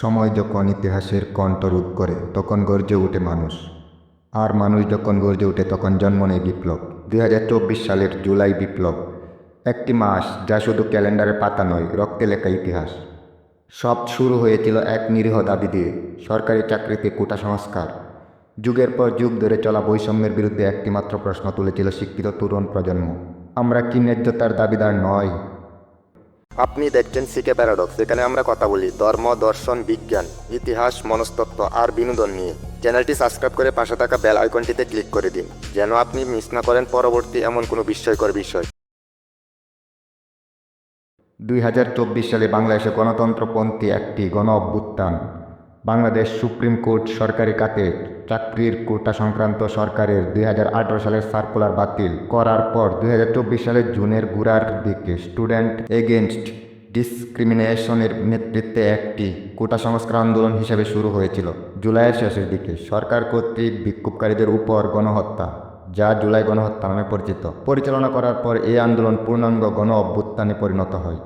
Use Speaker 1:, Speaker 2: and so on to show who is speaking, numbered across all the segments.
Speaker 1: সময় যখন ইতিহাসের কণ্ঠরোধ করে, তখন গর্জে ওঠে মানুষ। আর মানুষ যখন গর্জে ওঠে, তখন জন্ম নেয় বিপ্লব। দুই হাজার চব্বিশ সালের জুলাই বিপ্লব। একটি মাস যা শুধু ক্যালেন্ডারের পাতা নয়, রক্তে লেখা ইতিহাস। সব শুরু হয়েছিল এক নিরীহ দাবি দিয়ে, সরকারি চাকরিতে কোটা সংস্কার। যুগের পর যুগ ধরে চলা বৈষম্যের বিরুদ্ধে একটিমাত্র প্রশ্ন তুলেছিল শিক্ষিত তরুণ প্রজন্ম। আমরা কি ন্যায্যতার দাবিদার নয়?
Speaker 2: আপনি দেখছেন সিকে প্যারাডক্স, এখানে আমরা কথা বলি ধর্ম, দর্শন, বিজ্ঞান, ইতিহাস, মনস্তত্ত্ব আর বিনোদন নিয়ে। চ্যানেলটি সাবস্ক্রাইব করে পাশে থাকা বেল আইকনটিতে ক্লিক করে দিন, যেন আপনি মিস না করেন পরবর্তী এমন কোনো বিস্ময়কর বিষয়।
Speaker 1: দুই হাজার চব্বিশ সালে বাংলাদেশে গণতন্ত্রপন্থী একটি গণ অভ্যুত্থান বাংলাদেশ সুপ্রিম কোর্ট সরকারি কাতে চাকরির কোটা সংক্রান্ত সরকারের দুই হাজার আঠারো সালের সার্কুলার বাতিল করার পর দুই হাজার চব্বিশ সালের জুনের গুড়ার দিকে স্টুডেন্ট এগেনস্ট ডিসক্রিমিনেশনের নেতৃত্বে একটি কোটা সংস্কার আন্দোলন হিসেবে শুরু হয়েছিল। জুলাইয়ের শেষের দিকে সরকার কর্তৃক বিক্ষোভকারীদের উপর গণহত্যা, যা জুলাই গণহত্যা নামে পরিচিত। পরিচালনা করার পর এই আন্দোলন পূর্ণাঙ্গ গণ অভ্যুত্থানে পরিণত হয়।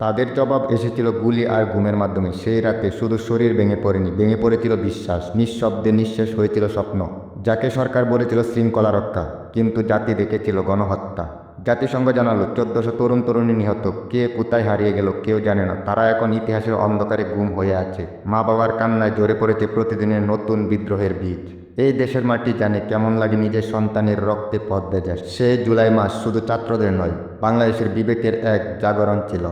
Speaker 1: তাদের জবাব এসেছিল গুলি আর ঘুমের মাধ্যমে। সেই রাতে শুধু শরীর ভেঙে পড়েনি, ভেঙে পড়েছিল বিশ্বাস। নিঃশব্দে নিঃশেষ হয়েছিল স্বপ্ন, যাকে সরকার বলেছিল শৃঙ্খলা রক্ষা। কিন্তু জাতি দেখেছিল গণহত্যা। জাতিসংঘ জানালো, চোদ্দশো তরুণ তরুণী নিহত। কে কোথায় হারিয়ে গেল কেউ জানে না। তারা এখন ইতিহাসের অন্ধকারে গুম হয়ে আছে। মা বাবার কান্নায় জোরে পড়েছে প্রতিদিনের নতুন বিদ্রোহের বীজ। এই দেশের মাটি জানে কেমন লাগে নিজের সন্তানের রক্তে পথ বেজা সে জুলাই মাস শুধু ছাত্রদের নয়, বাংলাদেশের বিবেকের এক জাগরণ ছিল।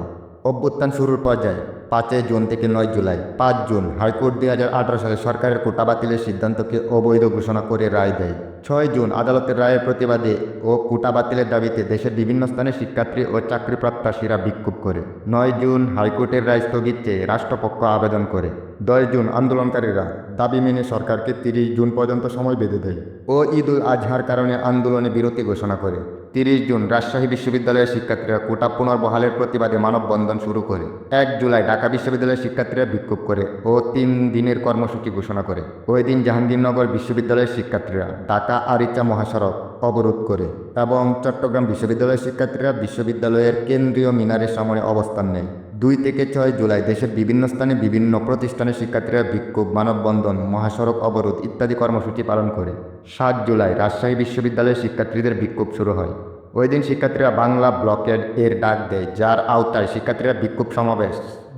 Speaker 1: অভ্যুত্থান শুরুর পর্যায়ে পাঁচই জুন থেকে নয় জুলাই, পাঁচ জুন হাইকোর্ট দুই হাজার আঠারো সালে সরকারের কোটা বাতিলের সিদ্ধান্তকে অবৈধ ঘোষণা করে রায় দেয়। ছয় জুন আদালতের রায়ের প্রতিবাদে ও কোটা বাতিলের দাবিতে দেশের বিভিন্ন স্থানে শিক্ষার্থী ও চাকরি প্রত্যাশীরা বিক্ষোভ করে। নয় জুন হাইকোর্টের রায় স্থগিত চেয়ে রাষ্ট্রপক্ষ আবেদন করে। দশ জুন আন্দোলনকারীরা দাবি মেনে সরকারকে তিরিশ জুন পর্যন্ত সময় বেঁধে দেয় ও ঈদ উল আজহার কারণে আন্দোলনে বিরতি ঘোষণা করে। তিরিশ জুন রাজশাহী বিশ্ববিদ্যালয়ের শিক্ষার্থীরা কোটা পুনর্বহালের প্রতিবাদে মানববন্ধন শুরু করে। এক জুলাই ঢাকা বিশ্ববিদ্যালয়ের শিক্ষার্থীরা বিক্ষোভ করে ও তিন দিনের কর্মসূচি ঘোষণা করে। ওই দিন জাহাঙ্গীরনগর বিশ্ববিদ্যালয়ের শিক্ষার্থীরা ঢাকা আরিচা মহাসড়ক অবরোধ করে এবং চট্টগ্রাম বিশ্ববিদ্যালয়ের শিক্ষার্থীরা বিশ্ববিদ্যালয়ের কেন্দ্রীয় মিনারের সামনে অবস্থান নেয়। দুই থেকে ছয় জুলাই দেশের বিভিন্ন স্থানে বিভিন্ন প্রতিষ্ঠানের শিক্ষার্থীরা বিক্ষোভ, মানববন্ধন, মহাসড়ক অবরোধ ইত্যাদি কর্মসূচি পালন করে। সাত জুলাই রাজশাহী বিশ্ববিদ্যালয়ের শিক্ষার্থীদের বিক্ষোভ শুরু হয়। ওই দিন শিক্ষার্থীরা বাংলা ব্লকের এর ডাক দেয়, যার আওতায় শিক্ষার্থীরা বিক্ষোভ সমাবেশ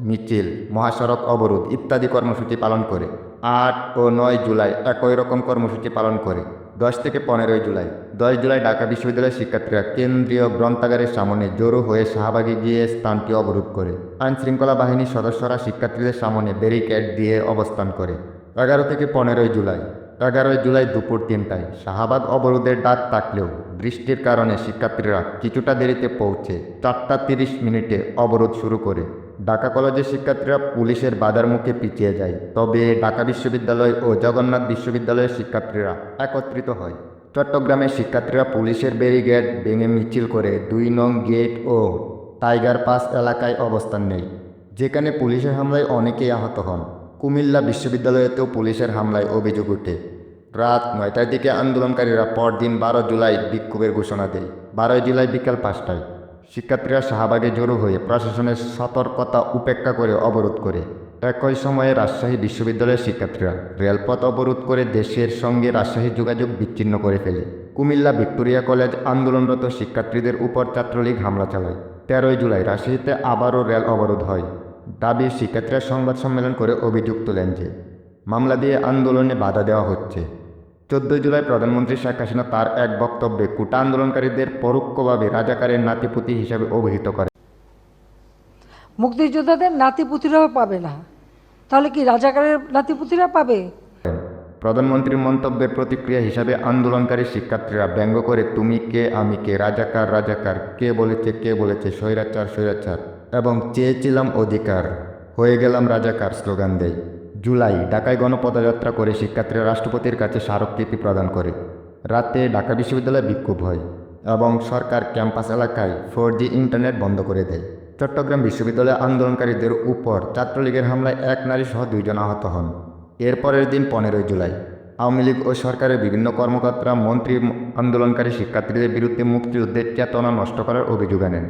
Speaker 1: মিছিল, মহাসড়ক অবরোধ ইত্যাদি কর্মসূচি পালন করে। আট ও নয় জুলাই একই রকম কর্মসূচি পালন করে। দশ থেকে পনেরোই জুলাই, দশ জুলাই ঢাকা বিশ্ববিদ্যালয়ের শিক্ষার্থীরা কেন্দ্রীয় গ্রন্থাগারের সামনে জড়ো হয়ে শাহবাগে গিয়ে স্থানটি অবরোধ করে। আইনশৃঙ্খলা বাহিনীর সদস্যরা শিক্ষার্থীদের সামনে ব্যারিকেড দিয়ে অবস্থান করে। এগারো থেকে পনেরোই জুলাই, এগারোই জুলাই দুপুর তিনটায় শাহবাগ অবরোধের ডাক থাকলেও বৃষ্টির কারণে শিক্ষার্থীরা কিছুটা দেরিতে পৌঁছে চারটা তিরিশ মিনিটে অবরোধ শুরু করে। ঢাকা কলেজের শিক্ষার্থীরা পুলিশের বাধার মুখে পিছিয়ে যায়। তবে ঢাকা বিশ্ববিদ্যালয় ও জগন্নাথ বিশ্ববিদ্যালয়ের শিক্ষার্থীরা একত্রিত হয়। চট্টগ্রামের শিক্ষার্থীরা পুলিশের ব্যারিগেড ভেঙে মিছিল করে দুই নং গেট ও টাইগার পাস এলাকায় অবস্থান নেয়, যেখানে পুলিশের হামলায় অনেকেই আহত হন। কুমিল্লা বিশ্ববিদ্যালয়েতেও পুলিশের হামলায় অভিযোগ ওঠে। রাত নয়টার দিকে আন্দোলনকারীরা পরদিন বারো জুলাই বিক্ষোভের ঘোষণা দেয়। বারোই জুলাই বিকাল পাঁচটায় শিক্ষার্থীরা শাহবাগে জড়ো হয়ে প্রশাসনের সতর্কতা উপেক্ষা করে অবরোধ করে। একই সময়ে রাজশাহী বিশ্ববিদ্যালয়ের শিক্ষার্থীরা রেলপথ অবরোধ করে দেশের সঙ্গে রাজশাহী যোগাযোগ বিচ্ছিন্ন করে ফেলে। কুমিল্লা ভিক্টোরিয়া কলেজ আন্দোলনরত শিক্ষার্থীদের উপর ছাত্রলীগ হামলা চালায়। তেরোই জুলাই রাজশাহীতে আবারও রেল অবরোধ হয়। দাবি, শিক্ষার্থীরা সংবাদ সম্মেলন করে অভিযোগ তোলেন যে, মামলা দিয়ে আন্দোলনে বাধা দেওয়া হচ্ছে। চোদ্দই জুলাই প্রধানমন্ত্রী শেখ হাসিনা তার এক বক্তব্যে কুটা আন্দোলনকারীদের পরোক্ষভাবে রাজাকারের নাতিপুতি হিসাবে অভিহিত করে
Speaker 3: মুক্তিযোদ্ধাদের নাতিপুতিরাও পাবে না। তাহলে কি রাজাকারের নাতিপুতিরা পাবে?
Speaker 1: প্রধানমন্ত্রীর মন্তব্যের প্রতিক্রিয়া হিসাবে আন্দোলনকারী শিক্ষার্থীরা ব্যঙ্গ করে তুমি কে আমি কে? রাজাকার রাজাকার। কে বলেছে কে বলেছে? স্বৈরাচার স্বৈরাচার। এবং চেয়েছিলাম অধিকার। হয়ে গেলাম রাজাকার স্লোগান দেয় জুলাই ঢাকায় গণপদযাত্রা করে শিক্ষার্থীরা রাষ্ট্রপতির কাছে স্মারকলিপি প্রদান করে। রাতে ঢাকা বিশ্ববিদ্যালয়ে বিক্ষোভ হয় এবং সরকার ক্যাম্পাস এলাকায় ফোর ইন্টারনেট বন্ধ করে দেয়। চট্টগ্রাম বিশ্ববিদ্যালয়ে আন্দোলনকারীদের উপর ছাত্রলীগের হামলায় এক নারী সহ দুইজন আহত হন। এরপরের দিন পনেরোই জুলাই আওয়ামী লীগ ও সরকারের বিভিন্ন কর্মকর্তারা মন্ত্রী আন্দোলনকারী শিক্ষার্থীদের বিরুদ্ধে মুক্তিযুদ্ধের চেতনা নষ্ট করার অভিযোগ আনেন।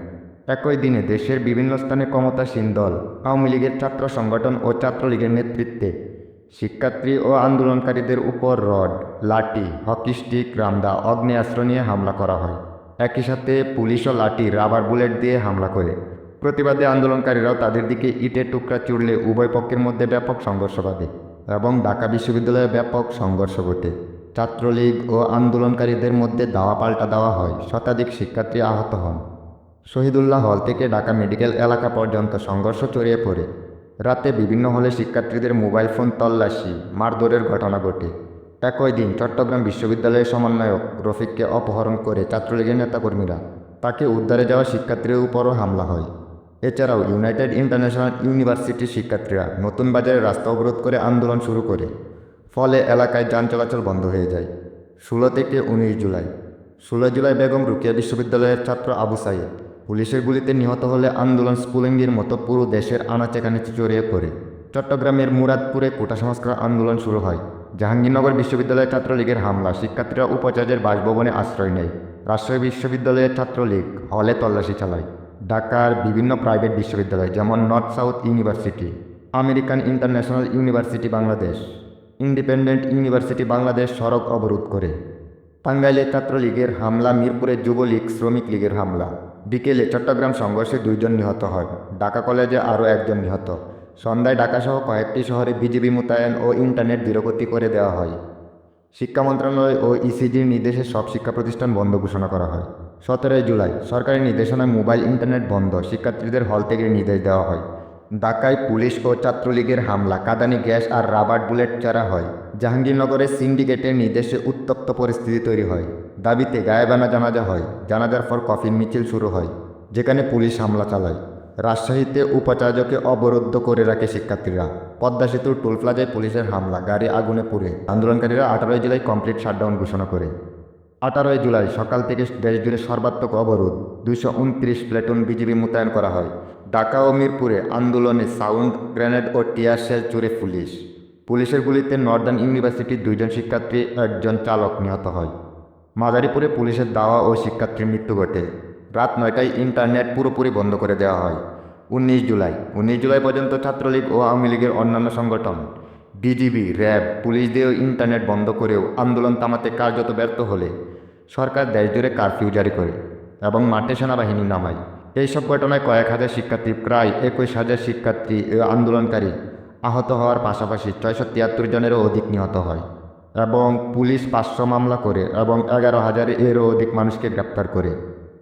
Speaker 1: একই দিনে দেশের বিভিন্ন স্থানে ক্ষমতাসীন দল, আওয়ামী লীগের ছাত্র সংগঠন ও ছাত্রলীগের নেতৃত্বে। শিক্ষার্থী ও আন্দোলনকারীদের উপর রড, লাঠি, হকি স্টিক, রামদা, অগ্নেয়াস্ত্র নিয়ে হামলা করা হয়। একই সাথে পুলিশ ও লাঠি, রাবার বুলেট দিয়ে হামলা করে। প্রতিবাদে আন্দোলনকারীরাও তাদের দিকে ইটের টুকরা চুড়লে উভয় পক্ষের মধ্যে ব্যাপক সংঘর্ষ বাধে এবং ঢাকা বিশ্ববিদ্যালয়ে ব্যাপক সংঘর্ষ ঘটে। ছাত্রলীগ ও আন্দোলনকারীদের মধ্যে দাওয়া পাল্টা দেওয়া হয়, শতাধিক শিক্ষার্থী আহত হন। শহীদুল্লাহ হল থেকে ঢাকা মেডিকেল এলাকা পর্যন্ত সংঘর্ষ ছড়িয়ে পড়ে। রাতে বিভিন্ন হলে শিক্ষার্থীদের মোবাইল ফোন তল্লাশি, মারধরের ঘটনা ঘটে। একই দিন চট্টগ্রাম বিশ্ববিদ্যালয়ের সমন্বয়ক রফিককে অপহরণ করে ছাত্রলীগের নেতাকর্মীরা তাকে উদ্ধারে যাওয়া শিক্ষার্থীদের উপরও হামলা হয়। এছাড়াও ইউনাইটেড ইন্টারন্যাশনাল ইউনিভার্সিটির শিক্ষার্থীরা নতুন বাজারে রাস্তা অবরোধ করে আন্দোলন শুরু করে, ফলে এলাকায় যান চলাচল বন্ধ হয়ে যায়। ষোলো থেকে উনিশ জুলাই, ষোলো জুলাই বেগম রুকিয়া বিশ্ববিদ্যালয়ের ছাত্র আবু সাইদ পুলিশের গুলিতে নিহত হলে আন্দোলন স্পুলিঙ্গির মতো পুরো দেশের আনাচে কানাচে জড়িয়ে পড়ে। চট্টগ্রামের মুরাদপুরে কোটা সংস্কার আন্দোলন শুরু হয়, জাহাঙ্গীরনগর বিশ্ববিদ্যালয়ের ছাত্রলীগের হামলা। শিক্ষার্থীরা উপাচার্যের বাসভবনে আশ্রয় নেয়। রাজশাহী বিশ্ববিদ্যালয়ের ছাত্রলীগ হলে তল্লাশি চালায়। ঢাকার বিভিন্ন প্রাইভেট বিশ্ববিদ্যালয়, যেমন North South University, American International University Bangladesh, Independent University Bangladesh সড়ক অবরোধ করে। টাঙ্গাইলে ছাত্রলীগের হামলা মিরপুরে যুবলীগ শ্রমিক লীগের হামলা। বিকেলে চট্টগ্রাম সংঘর্ষে দুইজন নিহত হয়। ঢাকা কলেজে আরও একজন নিহত। সন্ধ্যায় ঢাকাসহ কয়েকটি শহরে বিজেপি মোতায়েন ও ইন্টারনেট ধীরগতি করে দেওয়া হয়। শিক্ষা মন্ত্রণালয় ও ইসিজির নির্দেশে সব শিক্ষা প্রতিষ্ঠান বন্ধ ঘোষণা করা হয়। সতেরোই জুলাই সরকারি নির্দেশনায় মোবাইল ইন্টারনেট বন্ধ। শিক্ষার্থীদের হল থেকে নির্দেশ দেওয়া হয়। ঢাকায় পুলিশ ও ছাত্রলীগের হামলা, কাদানি গ্যাস আর রাবার বুলেট চারা হয়। জাহাঙ্গীরনগরের সিন্ডিকেটের নির্দেশে উত্তপ্ত পরিস্থিতি তৈরি হয়। দাবিতে গায়েবানা জানাজা হয়। জানাজার পর কফিন মিছিল শুরু হয়, যেখানে পুলিশ হামলা চালায়। রাজশাহীতে উপাচার্যকে অবরুদ্ধ করে রাখে শিক্ষার্থীরা। পদ্মা সেতুর টোল প্লাজায় পুলিশের হামলা, গাড়ি আগুনে পুড়ে। আন্দোলনকারীরা আঠারোই জেলায় কমপ্লিট শাটডাউন ঘোষণা করে। আঠারোই জুলাই সকাল থেকে দেশজুড়ে সর্বাত্মক অবরোধ, দুইশো উনত্রিশ প্লেটুন বিজিবি মোতায়েন করা হয়। ঢাকা ও মিরপুরে আন্দোলনে সাউন্ড, গ্রেনেড ও টিয়ার শেল চুরে পুলিশ। পুলিশের গুলিতে নর্দার্ন ইউনিভার্সিটির দুইজন শিক্ষার্থী, একজন চালক নিহত হয়। মাদারীপুরে পুলিশের দাওয়া ও শিক্ষার্থীর মৃত্যু ঘটে। রাত নয়টায় ইন্টারনেট পুরোপুরি বন্ধ করে দেওয়া হয়। উনিশ জুলাই উনিশ জুলাই পর্যন্ত ছাত্রলীগ ও আওয়ামী লীগের অন্যান্য সংগঠন বিজিবি, র্যাব, পুলিশ দিয়েও ইন্টারনেট বন্ধ করেও আন্দোলন থামাতে কার্যত ব্যর্থ হলে সরকার দেশজুড়ে কারফিউ জারি করে এবং মাঠে সেনাবাহিনী নামায়। এইসব ঘটনায় কয়েক হাজার শিক্ষার্থী, প্রায় একুশ হাজার শিক্ষার্থী আন্দোলনকারী আহত হওয়ার পাশাপাশি ছয়শো তিয়াত্তর জনেরও অধিক নিহত হয় এবং পুলিশ পাঁচশো মামলা করে এবং এগারো হাজার এরও অধিক মানুষকে গ্রেপ্তার করে।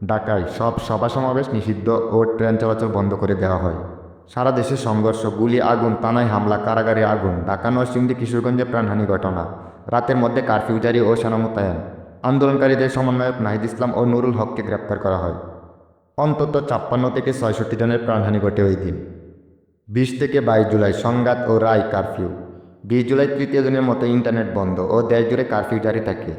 Speaker 1: ঢাকায় সব সভা সমাবেশ নিষিদ্ধ ও ট্রেন চলাচল বন্ধ করে দেওয়া হয়। সারা দেশে সংঘর্ষ, গুলি, আগুন তানায় হামলা, কারাগারে আগুন, ঢাকা, নরসিংদী, কিশোরগঞ্জে প্রাণহানি ঘটনা, রাতের মধ্যে কারফিউ জারি ও সেনা মোতায়েন। আন্দোলনকারীদের সমন্বয়ক নাহিদ ইসলাম ও নুরুল হককে গ্রেপ্তার করা হয়। অন্তত ছাপ্পান্ন থেকে ছয়ষট্টি জনের প্রাণহানি ঘটে ওই দিন। বিশ থেকে বাইশ জুলাই সংঘাত ও রায় কারফিউ। বিশ জুলাই তৃতীয় দিনের মতো ইন্টারনেট বন্ধ ও দেশ জুড়ে কারফিউ জারি থাকে।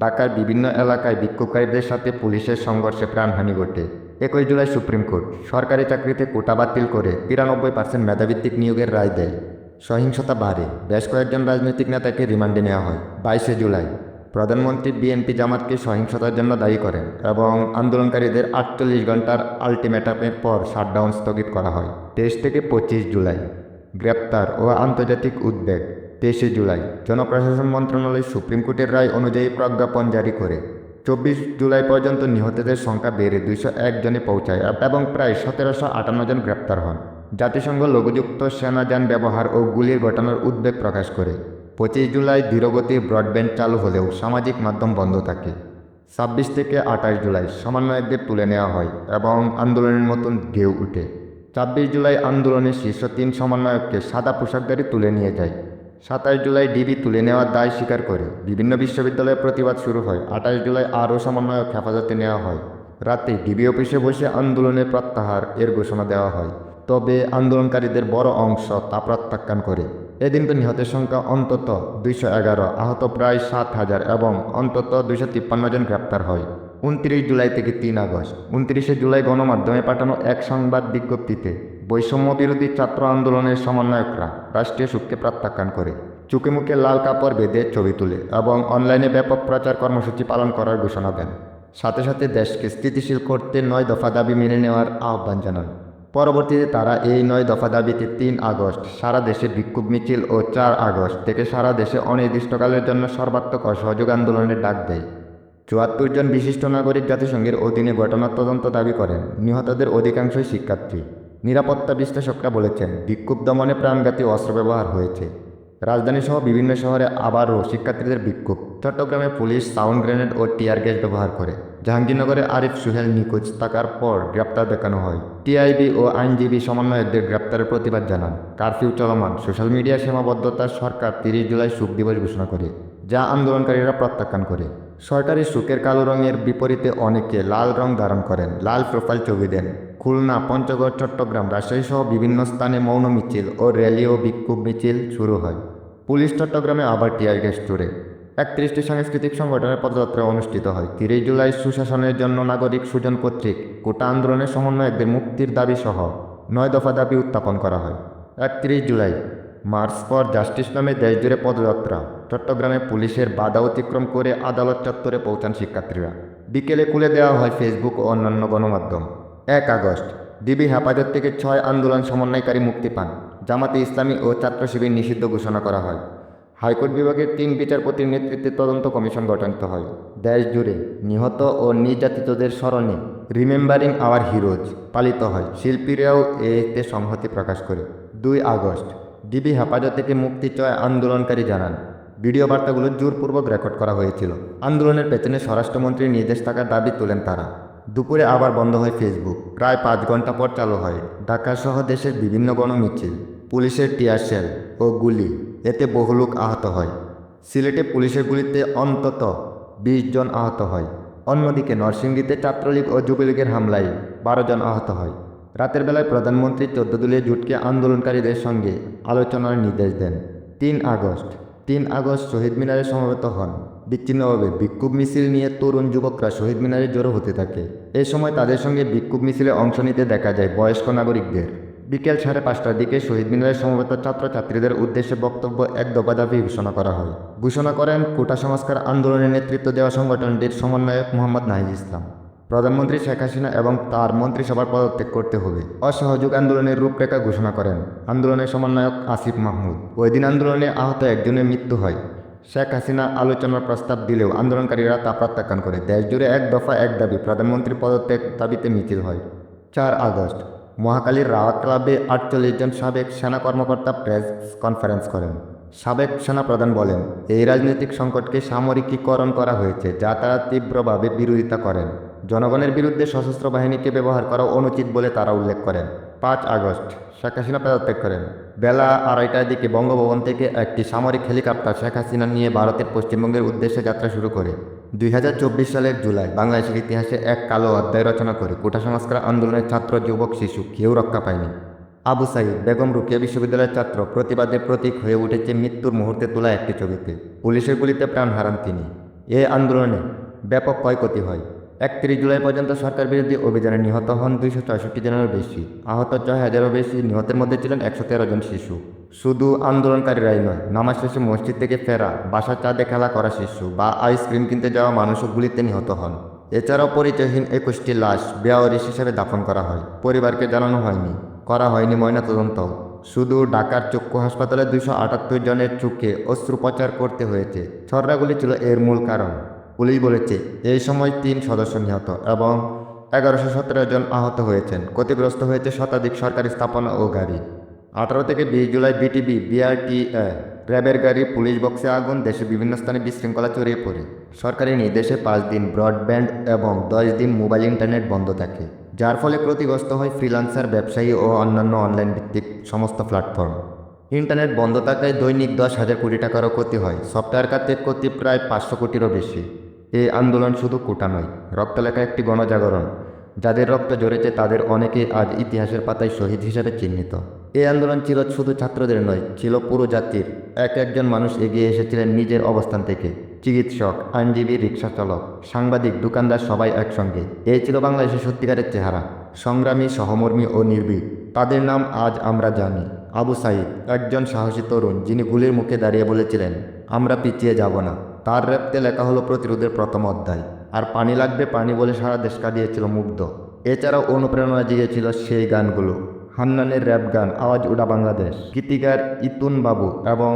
Speaker 1: ঢাকার বিভিন্ন এলাকায় বিক্ষোভকারীদের সাথে পুলিশের সংঘর্ষে প্রাণহানি ঘটে। একই জুলাই সুপ্রিম কোর্ট। সরকারি চাকরিতে কোটা বাতিল করে তিরানব্বই পার্সেন্ট মেধাভিত্তিক নিয়োগের রায় দেয়। সহিংসতা বাড়ে। বেশ কয়েকজন রাজনৈতিক নেতাকে রিমান্ডে নেওয়া হয়। বাইশে জুলাই, প্রধানমন্ত্রী বিএনপি জামাতকে সহিংসতার জন্য দায়ী করেন এবং আন্দোলনকারীদের আটচল্লিশ ঘণ্টার আলটিমেটামের পর শাটডাউন স্থগিত করা হয়। তেইশ থেকে পঁচিশ জুলাই, গ্রেপ্তার ও আন্তর্জাতিক উদ্বেগ। তেইশে জুলাই, জনপ্রশাসন মন্ত্রণালয় সুপ্রিম কোর্টের রায় অনুযায়ী প্রজ্ঞাপন জারি করে। চব্বিশ জুলাই পর্যন্ত নিহতদের সংখ্যা বেড়ে দুইশো এক জনে পৌঁছায় এবং প্রায় সতেরোশো আটান্ন জন গ্রেপ্তার হন। জাতিসংঘ লঘুযুক্ত সেনাযান ব্যবহার ও গুলির ঘটনার উদ্বেগ প্রকাশ করে। পঁচিশ জুলাই ধীরগতির ব্রডব্যান্ড চালু হলেও সামাজিক মাধ্যম বন্ধ থাকে। ছাব্বিশ থেকে আঠাশ জুলাই সমন্বয়কদের তুলে নেওয়া হয় এবং আন্দোলনের মতন ঢেউ উঠে। ছাব্বিশ জুলাই আন্দোলনের শীর্ষ তিন সমন্বয়ককে সাদা পোশাকধারী তুলে নিয়ে যায়। সাতাশ জুলাই ডিবি তুলে নেওয়ার দায় স্বীকার করে। বিভিন্ন বিশ্ববিদ্যালয়ে প্রতিবাদ শুরু হয়। আঠাশ জুলাই আরও সমন্বয়ক হেফাজতে নেওয়া হয়। রাতে ডিবি অফিসে বসে আন্দোলনের প্রত্যাহার এর ঘোষণা দেওয়া হয়। তবে আন্দোলনকারীদের বড় অংশ তা প্রত্যাখ্যান করে। এদিন তো নিহতের সংখ্যা অন্তত দুইশো এগারো, আহত প্রায় সাত হাজার এবং অন্তত দুইশো তিপ্পান্ন জন গ্রেপ্তার হয়। উনত্রিশ জুলাই থেকে তিন আগস্ট। উনত্রিশে জুলাই গণমাধ্যমে পাঠানো এক সংবাদ বিজ্ঞপ্তিতে বৈষম্য বিরোধী ছাত্র আন্দোলনের সমন্বয়করা রাষ্ট্রীয় সুখকে প্রত্যাখ্যান করে চুকে মুখে লাল কাপড় বেঁধে ছবি তুলে এবং অনলাইনে ব্যাপক প্রচার কর্মসূচি পালন করার ঘোষণা দেন। সাথে সাথে দেশকে স্থিতিশীল করতে নয় দফা দাবি মেনে নেওয়ার আহ্বান জানান। পরবর্তীতে তারা এই নয় দফা দাবিতে তিন আগস্ট, সারা দেশে বিক্ষোভ মিছিল ও চার আগস্ট থেকে সারা দেশে অনির্দিষ্টকালের জন্য সর্বাত্মক অসহযোগ আন্দোলনের ডাক দেয়। চুয়াত্তর জন বিশিষ্ট নাগরিক জাতিসংঘের অধীনে ঘটনার তদন্ত দাবি করেন। নিহতদের অধিকাংশই শিক্ষার্থী। নিরাপত্তা বিশ্লেষকরা বলেছেন বিক্ষোভ দমনে প্রাণঘাতী অস্ত্র ব্যবহার হয়েছে। রাজধানী সহ বিভিন্ন শহরে আবারও শিক্ষার্থীদের বিক্ষোভ। চট্টগ্রামে পুলিশ সাউন্ড গ্রেনেড ও টিয়ার গ্যাস ব্যবহার করে। জাহাঙ্গীরনগরে আরিফ সুহেল নিখোঁজ থাকার পর গ্রেপ্তার দেখানো হয়। টিআইবি ও আইনজীবী সমন্বয়কদের গ্রেপ্তারের প্রতিবাদ জানান। কারফিউ চলমান। সোশ্যাল মিডিয়া সীমাবদ্ধতার সরকার তিরিশ জুলাই শোক দিবস ঘোষণা করে, যা আন্দোলনকারীরা প্রত্যাখ্যান করে। সরকারি সুখের কালো রঙের বিপরীতে অনেকে লাল রং ধারণ করেন। লাল প্রোফাইল ছবি দেন। খুলনা পঞ্চগড়, চট্টগ্রাম রাজশাহী সহ বিভিন্ন স্থানে মৌন মিছিল ও র্যালি ও বিক্ষোভ মিছিল শুরু হয়। পুলিশ চট্টগ্রামে আবার টিআর গ্যাস চড়ে একত্রিশটি সাংস্কৃতিক সংগঠনের পদযাত্রা অনুষ্ঠিত হয়। তিরিশ জুলাই সুশাসনের জন্য নাগরিক সুজন কর্তৃক কোটা আন্দোলনের সমন্বয়কদের মুক্তির দাবি সহ নয় দফা দাবি উত্থাপন করা হয়। একত্রিশ জুলাই, মার্চ ফর জাস্টিস নামে দেশজুড়ে পদযাত্রা। চট্টগ্রামে পুলিশের বাধা অতিক্রম করে আদালত চত্বরে পৌঁছান শিক্ষার্থীরা। বিকেলে খুলে দেওয়া হয় ফেসবুক ও অন্যান্য গণমাধ্যম। এক আগস্ট, ডিবি হেফাজত থেকে ছয় আন্দোলন সমন্বয়কারী মুক্তি পান। জামাতে ইসলামী ও ছাত্র শিবির নিষিদ্ধ ঘোষণা করা হয়। হাইকোর্ট বিভাগের তিন বিচারপতির নেতৃত্বে তদন্ত কমিশন গঠিত হয়। দেশ জুড়ে নিহত ও নির্যাতিতদের স্মরণে রিমেম্বারিং আওয়ার হিরোজ পালিত হয়। শিল্পীরাও এতে সংহতি প্রকাশ করে। দুই আগস্ট, ডিবি হেফাজত থেকে মুক্তি চয় আন্দোলনকারী জানান, ভিডিও বার্তাগুলো জোরপূর্বক রেকর্ড করা হয়েছিল। আন্দোলনের পেছনে স্বরাষ্ট্রমন্ত্রীর নির্দেশ থাকার দাবি তোলেন তারা। দুপুরে আবার বন্ধ হয় ফেসবুক। প্রায় পাঁচ ঘণ্টা পর চালু হয়। ঢাকা সহ দেশের বিভিন্ন গণমিছিল, পুলিশের টিয়ার শেল ও গুলি, এতে বহু লোক আহত হয়। সিলেটে পুলিশের গুলিতে অন্তত বিশ জন আহত হয়। অন্যদিকে নরসিংদীতে ছাত্রলীগ ও যুবলীগের হামলায় বারো জন আহত হয়। রাতের বেলায় প্রধানমন্ত্রী চোদ্দ দলীয় জোটকে আন্দোলনকারীদের সঙ্গে আলোচনার নির্দেশ দেন। তিন আগস্ট তিন আগস্ট শহীদ মিনারে সমবেত হন। বিচ্ছিন্নভাবে বিক্ষোভ মিছিল নিয়ে তরুণ যুবকরা শহীদ মিনারে জড়ো হতে থাকে। এই সময় তাদের সঙ্গে বিক্ষোভ মিছিলে অংশ নিতে দেখা যায় বয়স্ক নাগরিকদের। বিকেল সাড়ে পাঁচটার দিকে শহীদ মিনারে সমবেত ছাত্রছাত্রীদের উদ্দেশ্যে বক্তব্য এক দফা দাবি ঘোষণা করা হয়। ঘোষণা করেন কোটা সংস্কার আন্দোলনের নেতৃত্ব দেওয়া সংগঠনটির সমন্বয়ক মোহাম্মদ নাহিদ ইসলাম। প্রধানমন্ত্রী শেখ হাসিনা এবং তার মন্ত্রিসভার পদত্যাগ করতে হবে। অসহযোগ আন্দোলনের রূপরেখা ঘোষণা করেন। আন্দোলনের সমন্বয়ক আসিফ মাহমুদ। ওই দিন আন্দোলনে আহত একজনের মৃত্যু হয়। শেখ হাসিনা আলোচনার প্রস্তাব দিলেও আন্দোলনকারীরা তা প্রত্যাখ্যান করে। দেশজুড়ে এক দফা এক দাবি, প্রধানমন্ত্রী পদত্যাগ দাবিতে মিছিল হয় চার আগস্ট। মহাকালীর রাওয়াত ক্লাবে আটচল্লিশ জন সাবেক সেনা কর্মকর্তা প্রেস কনফারেন্স করেন। সাবেক সেনাপ্রধান বলেন, এই রাজনৈতিক সংকটকে সামরিকীকরণ করা হয়েছে, যা তারা তীব্রভাবে বিরোধিতা করেন। জনগণের বিরুদ্ধে সশস্ত্র বাহিনীকে ব্যবহার করা অনুচিত বলে তারা উল্লেখ করেন। পাঁচ আগস্ট, শেখ হাসিনা পদত্যাগ করেন। বেলা আড়াইটার দিকে বঙ্গভবন থেকে একটি সামরিক হেলিকপ্টার শেখ হাসিনা নিয়ে ভারতের পশ্চিমবঙ্গের উদ্দেশ্যে যাত্রা শুরু করে। দুই হাজার চব্বিশ সালের জুলাই বাংলাদেশের ইতিহাসে এক কালো অধ্যায় রচনা করে। কোটা সংস্কার আন্দোলনের ছাত্র, যুবক, শিশু কেউ রক্ষা পায়নি। আবু সাইদ বেগম রুকিয়া বিশ্ববিদ্যালয়ের ছাত্র প্রতিবাদের প্রতীক হয়ে উঠেছে মৃত্যুর মুহূর্তে তোলা একটি ছবিতে। পুলিশের গুলিতে প্রাণ হারান তিনি। এ আন্দোলনে ব্যাপক ক্ষয়ক্ষতি হয়। একত্রিশ জুলাই পর্যন্ত সরকার বিরোধী অভিযানে নিহত হন দুইশো চৌষট্টি জনের বেশি। আহত ছয় হাজারও বেশি নিহতের মধ্যে ছিলেন একশো তেরো জন শিশু। শুধু আন্দোলনকারীরাই নয়, নামাজ শেষে মসজিদ থেকে ফেরা, বাসার চাঁদে খেলা করা শিশু বা আইসক্রিম কিনতে যাওয়া মানুষও গুলিতে নিহত হন। এছাড়াও পরিচয়হীন একুশটি লাশ বেআরিশ হিসেবে দাফন করা হয়। পরিবারকে জানানো হয়নি, করা হয়নি ময়নাতদন্ত। শুধু ঢাকার চক্ষু হাসপাতালে দুশো আটাত্তর জনের চোখে অস্ত্রোপচার করতে হয়েছে। ছড়রাগুলি ছিল এর মূল কারণ। পুলিশ বলেছে, এই সময় তিন সদস্য নিহত এবং এগারোশো সতেরো জন আহত হয়েছেন। ক্ষতিগ্রস্ত হয়েছে শতাধিক সরকারি স্থাপনা ও গাড়ি। আঠারো থেকে বিশ জুলাই বিটিবি বিআরটি র্যাবের গাড়ি, পুলিশ বক্সে আগুন দেশের বিভিন্ন স্থানে বিশৃঙ্খলা ছড়িয়ে পড়ে। সরকারি নির্দেশে পাঁচ দিন ব্রডব্যান্ড এবং দশ দিন মোবাইল ইন্টারনেট বন্ধ থাকে, যার ফলে ক্ষতিগ্রস্ত হয় ফ্রিলান্সার ব্যবসায়ী ও অন্যান্য অনলাইন ভিত্তিক সমস্ত প্ল্যাটফর্ম। ইন্টারনেট বন্ধ থাকায় দৈনিক দশ হাজার কোটি টাকারও ক্ষতি হয়। সফটওয়্যার খাতের ক্ষতি প্রায় পাঁচশো কোটিরও বেশি। এই আন্দোলন শুধু কোটা নয় রক্তলেখা একটি গণজাগরণ। যাদের রক্ত জড়েছে তাদের অনেকে আজ ইতিহাসের পাতায় শহীদ হিসেবে চিহ্নিত। এই আন্দোলন ছিল শুধু ছাত্রদের নয়, ছিল পুরো জাতির। এক একজন মানুষ এগিয়ে এসেছিলেন নিজের অবস্থান থেকে। চিকিৎসক, আইনজীবী রিক্সা চালক সাংবাদিক, দোকানদার সবাই একসঙ্গে। এই ছিল বাংলাদেশের সত্যিকারের চেহারা। সংগ্রামী, সহমর্মী ও নির্ভীক। তাদের নাম আজ আমরা জানি। আবু সাইদ একজন সাহসী তরুণ, যিনি গুলির মুখে দাঁড়িয়ে বলেছিলেন, আমরা পিছিয়ে যাব না। তার রেপ্তে লেখা হলো প্রতিরোধের প্রথম অধ্যায়। আর পানি লাগবে পানি বলে সারা দেশ কাঁদিয়েছিল মুগ্ধ। এছাড়াও অনুপ্রেরণা জেগেছিল সেই গানগুলো। হান্নানের র্যাপ গান, আওয়াজ উড়া বাংলাদেশ। গীতিকার ইতুন বাবু এবং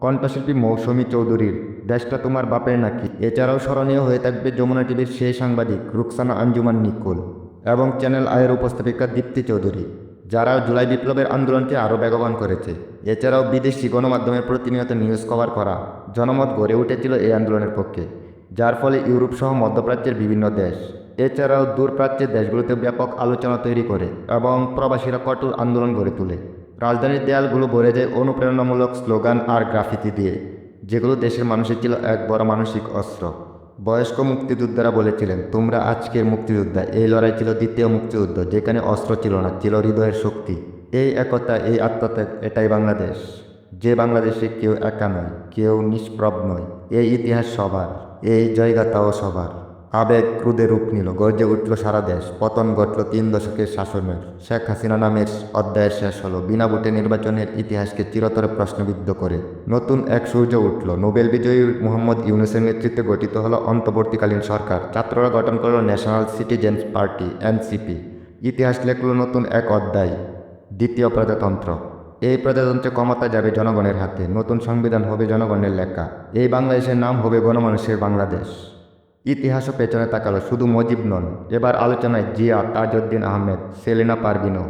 Speaker 1: কণ্ঠশিল্পী মৌসুমী চৌধুরীর, দেশটা তোমার বাপের নাকি? এছাড়াও স্মরণীয় হয়ে থাকবে যমুনা টিভির সেই সাংবাদিক রুকসানা আঞ্জুমান নিকুল এবং চ্যানেল আয়ের উপস্থাপিকা দীপ্তি চৌধুরী। যারা জুলাই বিপ্লবের আন্দোলনকে আরও বেগবান করেছে, এছাড়াও বিদেশি গণমাধ্যমের প্রতিনিয়ত নিউজ কভার করা জনমত গড়ে উঠেছিল এই আন্দোলনের পক্ষে, যার ফলে ইউরোপ সহ মধ্যপ্রাচ্যের বিভিন্ন দেশ। এছাড়াও দূরপ্রাচ্যের দেশগুলোতে ব্যাপক আলোচনা তৈরি করে এবং প্রবাসীরা কঠোর আন্দোলন গড়ে তোলে। রাজধানীর দেয়ালগুলো ভরে যায় অনুপ্রেরণামূলক স্লোগান আর গ্রাফিতি দিয়ে, যেগুলো দেশের মানুষের ছিল এক বড় মানসিক অস্ত্র। বয়স্ক মুক্তিযোদ্ধারা বলেছিলেন, তোমরা আজকের মুক্তিযোদ্ধা, এই লড়াই ছিল দ্বিতীয় মুক্তিযুদ্ধ, যেখানে অস্ত্র ছিল না, ছিল হৃদয়ের শক্তি। এই একতা, এই আত্মত্যাগ, এটাই বাংলাদেশ। যে বাংলাদেশে কেউ একা নয়, কেউ নিষ্প্রব নয়, এই ইতিহাস সবার, এই জয়গাতাও সবার। আবেগ ক্রুদে রূপ নিল, গর্জে উঠল সারা দেশ। পতন ঘটল তিন দশকের শাসনের। শেখ হাসিনা নামের অধ্যায়ের শেষ হলো। বিনা ভোটে নির্বাচনের ইতিহাসকে চিরতরে প্রশ্নবিদ্ধ করে। নতুন এক সূর্য উঠল। নোবেল বিজয়ী মোহাম্মদ ইউনুসের নেতৃত্বে গঠিত হলো অন্তর্বর্তীকালীন সরকার। ছাত্ররা গঠন করল ন্যাশনাল সিটিজেন্স পার্টি, এনসিপি। ইতিহাস লেখল নতুন এক অধ্যায়, দ্বিতীয় প্রজাতন্ত্র। এই প্রজাতন্ত্রে ক্ষমতা যাবে জনগণের হাতে। নতুন সংবিধান হবে জনগণের লেখা। এই বাংলাদেশের নাম হবে গণমানুষের বাংলাদেশ। ইতিহাসও পেছনে তাকালো, শুধু মজিব নন। এবার আলোচনায় জিয়া, তাজউদ্দিন আহমেদ, সেলিনা পারভিনও।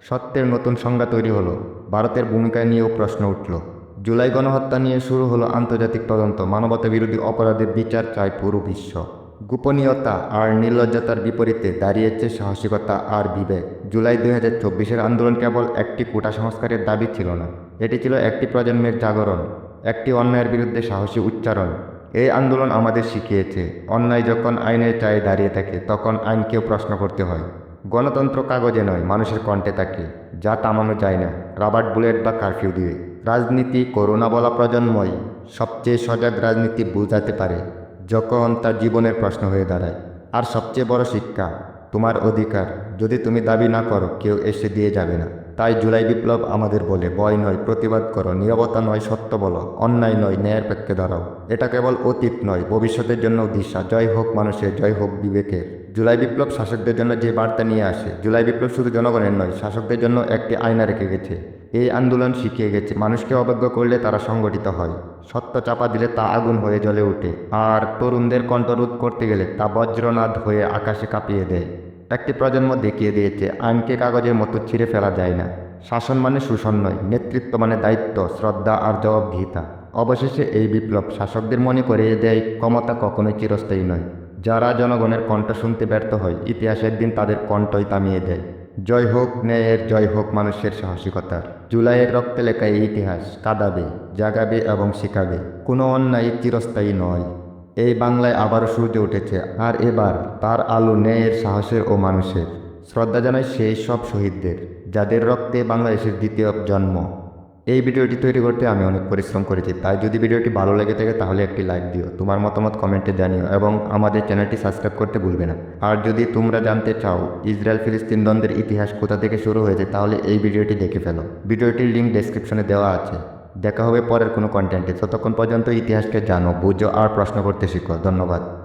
Speaker 1: সত্যের নতুন সংজ্ঞা তৈরি হলো। ভারতের ভূমিকা নিয়েও প্রশ্ন উঠল। জুলাই গণহত্যা নিয়ে শুরু হলো আন্তর্জাতিক তদন্ত। মানবতা বিরোধী অপরাধের বিচার চায় পুরো বিশ্ব। গোপনীয়তা আর নির্লজ্জতার বিপরীতে দাঁড়িয়েছে সাহসিকতা আর বিবেক। জুলাই দুই হাজার চব্বিশের আন্দোলন কেবল একটি কোটা সংস্কারের দাবি ছিল না। এটি ছিল একটি প্রজন্মের জাগরণ, একটি অন্যায়ের বিরুদ্ধে সাহসী উচ্চারণ। এই আন্দোলন আমাদের শিখিয়েছে। অন্যায় যখন আইনের চায়ে দাঁড়িয়ে থাকে, তখন আইনকেও প্রশ্ন করতে হয়। গণতন্ত্র কাগজে নয়, মানুষের কণ্ঠে থাকে যা থামানো যায় না, রাবার বুলেট বা কারফিউ দিয়ে। রাজনীতি করোনা বলা প্রজন্মই সবচেয়ে সজাগ রাজনীতি বোঝাতে পারে, যখন তার জীবনের প্রশ্ন হয়ে দাঁড়ায়। আর সবচেয়ে বড় শিক্ষা, তোমার অধিকার। যদি তুমি দাবি না করো, কেউ এসে দিয়ে যাবে না। তাই জুলাই বিপ্লব আমাদের বলে, ভয় নয়, প্রতিবাদ করো, নিরবতা নয়, সত্য বলো, অন্যায় নয়, ন্যায়ের পক্ষে দাঁড়াও। এটা কেবল অতীত নয়, ভবিষ্যতের জন্য দিশা, জয় হোক মানুষের, জয় হোক বিবেকের। জুলাই বিপ্লব শাসকদের জন্য যে বার্তা নিয়ে আসে, জুলাই বিপ্লব শুধু জনগণের নয়, শাসকদের জন্য একটি আয়না রেখে গেছে। এই আন্দোলন শিখিয়ে গেছে, মানুষকে অবজ্ঞ করলে তারা সংগঠিত হয়। সত্য চাপা দিলে তা আগুন হয়ে জ্বলে ওঠে। আর তরুণদের কণ্ঠরোধ করতে গেলে তা বজ্রনাদ হয়ে আকাশে কাঁপিয়ে দেয়। একটি প্রজন্ম দেখিয়ে দিয়েছে, আইনকে কাগজের মতো ছিঁড়ে ফেলা যায় না। শাসন মানে শোষণ নয়, নেতৃত্ব মানে দায়িত্ব, শ্রদ্ধা আর জবাবদিহিতা। অবশেষে এই বিপ্লব শাসকদের মনে করিয়ে দেয়, ক্ষমতা কখনোই চিরস্থায়ী নয়। যারা জনগণের কণ্ঠ শুনতে ব্যর্থ হয় ইতিহাসের দিন তাদের কণ্ঠই থামিয়ে দেয়। জয় হোক ন্যায়ের, জয় হোক মানুষের সাহসিকতার। জুলাইয়ের রক্তে লেখা এই ইতিহাস কাঁদাবে, জাগাবে এবং শেখাবে। কোনো অন্যায় চিরস্থায়ী নয়। এই বাংলায় আবারও সূর্য উঠেছে, আর এবার তার আলো ন্যায়ের সাহসের ও মানুষের। শ্রদ্ধা জানায় সেই সব শহীদদের, যাদের রক্তে বাংলাদেশের দ্বিতীয় জন্ম। এই ভিডিওটি তৈরি করতে আমি অনেক পরিশ্রম করেছি, তাই যদি ভিডিওটি ভালো লেগে থাকে তাহলে একটি লাইক দিও, তোমার মতামত কমেন্টে জানিও, এবং আমাদের চ্যানেলটি সাবস্ক্রাইব করতে ভুলবে না। আর যদি তোমরা জানতে চাও ইসরায়েল ফিলিস্তিন দ্বন্দ্বের ইতিহাস কোথা থেকে শুরু হয়েছে, তাহলে এই ভিডিওটি দেখে ফেলো। ভিডিওটির লিঙ্ক ডেসক্রিপশনে দেওয়া আছে। দেখা হবে পরের কোনো কন্টেন্টে ততক্ষণ পর্যন্ত ইতিহাসকে জানো, বুঝো আর প্রশ্ন করতে শিখো। ধন্যবাদ।